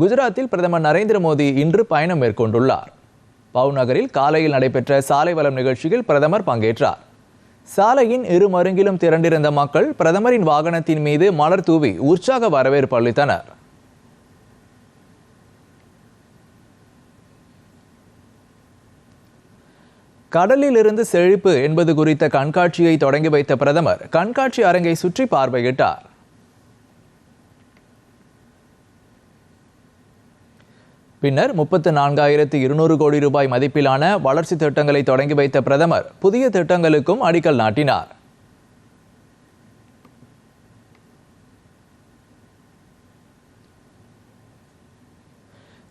குஜராத்தில் பிரதமர் நரேந்திர மோடி இன்று பயணம் மேற்கொண்டுள்ளார். பவு நகரில் காலையில் நடைபெற்ற சாலை வளம் நிகழ்ச்சியில் பிரதமர் பங்கேற்றார். சாலையின் இரு மருங்கிலும் திரண்டிருந்த மக்கள் பிரதமரின் வாகனத்தின் மீது மலர் தூவி உற்சாக வரவேற்பு அளித்தனர். கடலில் இருந்து செழிப்பு என்பது குறித்த கண்காட்சியை தொடங்கி வைத்த பிரதமர் கண்காட்சி அரங்கை சுற்றி பார்வையிட்டார். பின்னர் முப்பத்து நான்காயிரத்து இருநூறு கோடி ரூபாய் மதிப்பிலான வளர்ச்சி திட்டங்களை தொடங்கி வைத்த பிரதமர் புதிய திட்டங்களுக்கும் அடிக்கல் நாட்டினார்.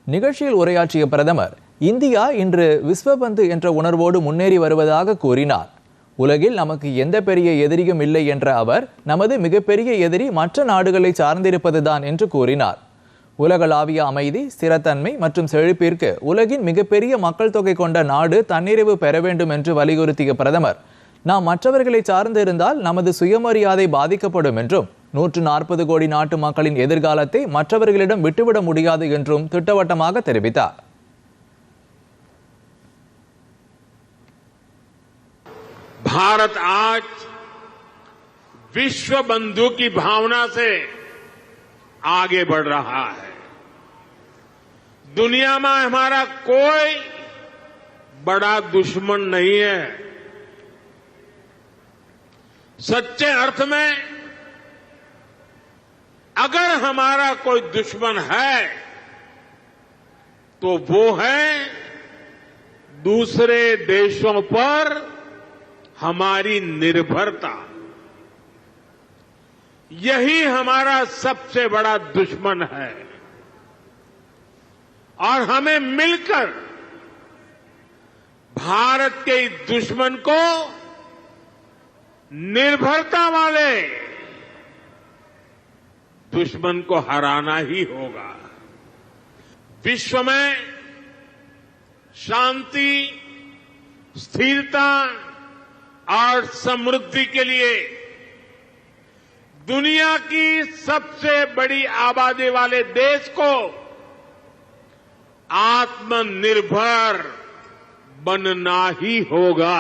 நிகழ்ச்சியில் உரையாற்றிய பிரதமர் இந்தியா இன்று விஸ்வபந்து என்ற உணர்வோடு முன்னேறி வருவதாக கூறினார். உலகில் நமக்கு எந்த பெரிய எதிரியும் இல்லை என்ற அவர் நமது மிகப்பெரிய எதிரி மற்ற நாடுகளை சார்ந்திருப்பதுதான் என்று கூறினார். உலகளாவிய அமைதி ஸ்திரத்தன்மை மற்றும் செழிப்பிற்கு உலகின் மிகப்பெரிய மக்கள் தொகை கொண்ட நாடு தன்னிறைவு பெற வேண்டும் என்று வலியுறுத்திய பிரதமர் நாம் மற்றவர்களை சார்ந்து இருந்தால் நமது சுயமரியாதை பாதிக்கப்படும் என்றும் நூற்று நாற்பது கோடி நாட்டு மக்களின் எதிர்காலத்தை மற்றவர்களிடம் விட்டுவிட முடியாது என்றும் திட்டவட்டமாக தெரிவித்தார் भारत आज विश्व बंधु की भावना से आगे बढ़ रहा है। दुनिया में हमारा कोई बड़ा दुश्मन नहीं है। सच्चे अर्थ में, अगर हमारा कोई दुश्मन है तो वो है दूसरे देशों पर हमारी निर्भरता। यही हमारा सबसे बड़ा दुश्मन है। और हमें मिलकर भारत के इस दुश्मन को निर्भरता वाले दुश्मन को हराना ही होगा। विश्व में शांति, स्थिरता और समृद्धि के लिए दुनिया की सबसे बड़ी आबादी वाले देश को आत्मनिर्भर बनना ही होगा।